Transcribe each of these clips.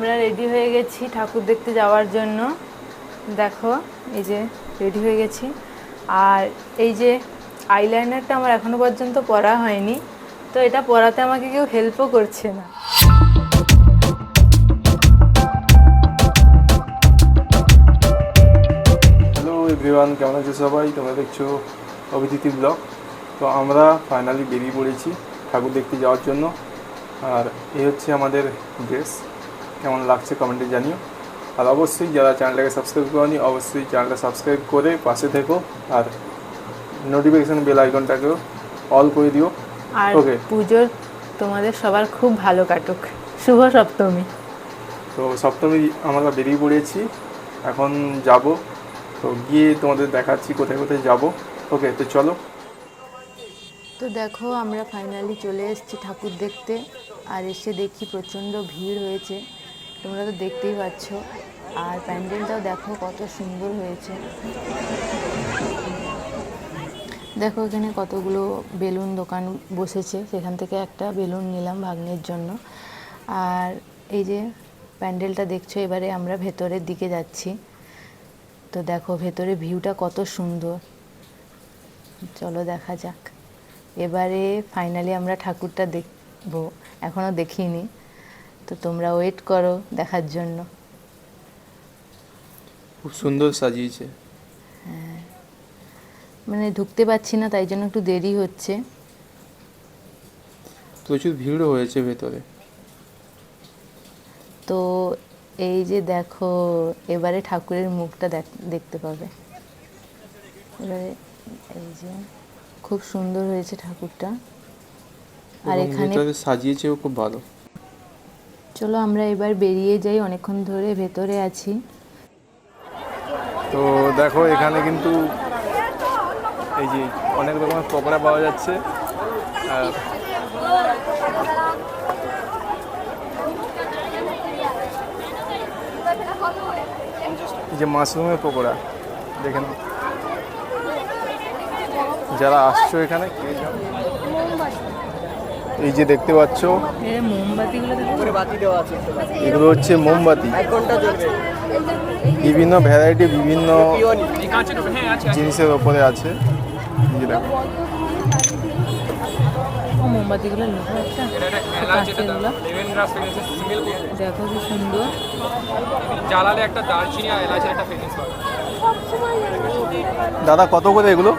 আমরা রেডি হয়ে গেছি ঠাকুর দেখতে যাওয়ার জন্য। দেখো, এই যে রেডি হয়ে গেছি। আর এই যে আইলাইনারটা আমার এখনও পর্যন্ত পরা হয়নি, তো এটা পরাতে আমাকে কেউ হেল্পও করছে না। হ্যালো এভরিওয়ান কেমন আছো সবাই? তোমরা দেখছ অভিদিতি ব্লগ। তো আমরা ফাইনালি বেরিয়ে পড়েছি ঠাকুর দেখতে যাওয়ার জন্য। আর এই হচ্ছে আমাদের ড্রেস কেমন লাগছে কমেন্টে জানিও। আর অবশ্যই যারা চ্যানেলটাকে সাবস্ক্রাইব করনি অবশ্যই চ্যানেলটা সাবস্ক্রাইব করে পাশে থেকো আর নোটিফিকেশন বেল আইকনটাকেও অল করে দিও। আর Okay. পুজোর তোমাদের সবার খুব ভালো কাটুক। শুভ সপ্তমী। তো সপ্তমী আমরা বেরিয়ে পড়েছি। এখন যাব। তো গিয়ে তোমাদের দেখাচ্ছি কোথায় কোথায় যাব। ওকে তো চলো। তো দেখো আমরা ফাইনালি চলে এসেছি ঠাকুর দেখতে। আর এসে দেখি প্রচণ্ড ভিড় হয়েছে। তোমরা তো দেখতেই পাচ্ছ। আর প্যান্ডেলটাও দেখো কত সুন্দর হয়েছে। দেখো এখানে কতগুলো বেলুন দোকান বসেছে। সেখান থেকে একটা বেলুন নিলাম ভাগ্নের জন্য। আর এই যে প্যান্ডেলটা দেখছ, এবারে আমরা ভেতরের দিকে যাচ্ছি। তো দেখো ভেতরে ভিউটা কত সুন্দর। চলো দেখা যাক। এবারে ফাইনালি আমরা ঠাকুরটা দেখব। এখনও দেখিনি। তো তোমরা ওয়েট করো দেখার জন্য। খুব সুন্দর সাজিয়েছে। মানে ঢুকতে পারছি না তাই জন্য একটু দেরি হচ্ছে। প্রচুর ভিড়ও হয়েছে ভেতরে। তো এই যে দেখো এবারে ঠাকুরের মুখটা দেখ- দেখতে পাবে। এবারে এই যে খুব সুন্দর হয়েছে ঠাকুরটা। আর এখানে ভেতরে সাজিয়েছেও খুব ভালো। চলো আমরা এবার বেরিয়ে যাই, অনেকক্ষণ ধরে ভেতরে আছি। তো দেখো, এখানে কিন্তু এই যে অনেক রকমের পকোড়া পাওয়া যাচ্ছে। যে মাশরুমের পকোড়া দেখেন যারা আসছো এখানে। এই যে দেখতে পাচ্ছ এগুলো হচ্ছে মোমবাতি। বিভিন্ন ভ্যারাইটি বিভিন্ন জিনিসের ওপরে আছে। এই যে দেখো। ও মোমবাতিগুলো নেব একটা কাঁচেরগুলো। দেখো কি সুন্দর। জ্বালালে একটা দারচিনি আর এলাচের একটা ফিলিংস পাবে দাদা কত করে এগুলো?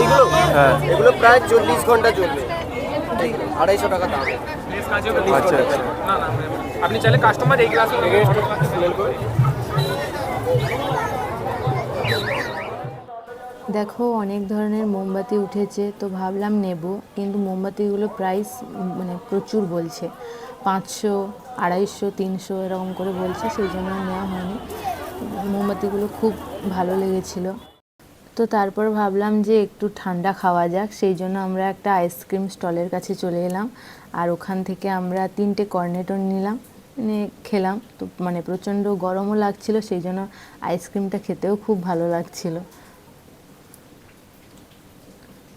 এইগুলো? হ্যাঁ। এগুলো প্রায় চল্লিশ ঘণ্টা চলবে। আড়াইশো টাকা দাম। আচ্ছা আচ্ছা। না না আপনি চাইলে কাস্টমার এই গ্লাস দেখো অনেক ধরনের মোমবাতি উঠেছে তো ভাবলাম নেব। কিন্তু মোমবাতিগুলো প্রাইস মানে প্রচুর বলছে। পাঁচশো আড়াইশো তিনশো এরকম করে বলছে সেই জন্য নেওয়া হয়নি। মোমবাতিগুলো খুব ভালো লেগেছিল। তো তারপর ভাবলাম যে একটু ঠান্ডা খাওয়া যাক, সেই জন্য আমরা একটা আইসক্রিম স্টলের কাছে চলে এলাম। আর ওখান থেকে আমরা তিনটে কর্নেটো নিলাম মানে খেলাম। তো মানে প্রচণ্ড গরমও লাগছিল, সেই জন্য আইসক্রিমটা খেতেও খুব ভালো লাগছিল।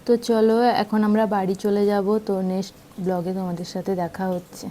তো চলো, এখন আমরা বাড়ি চলে যাব। তো নেক্সট ব্লগে তোমাদের সাথে দেখা হচ্ছে।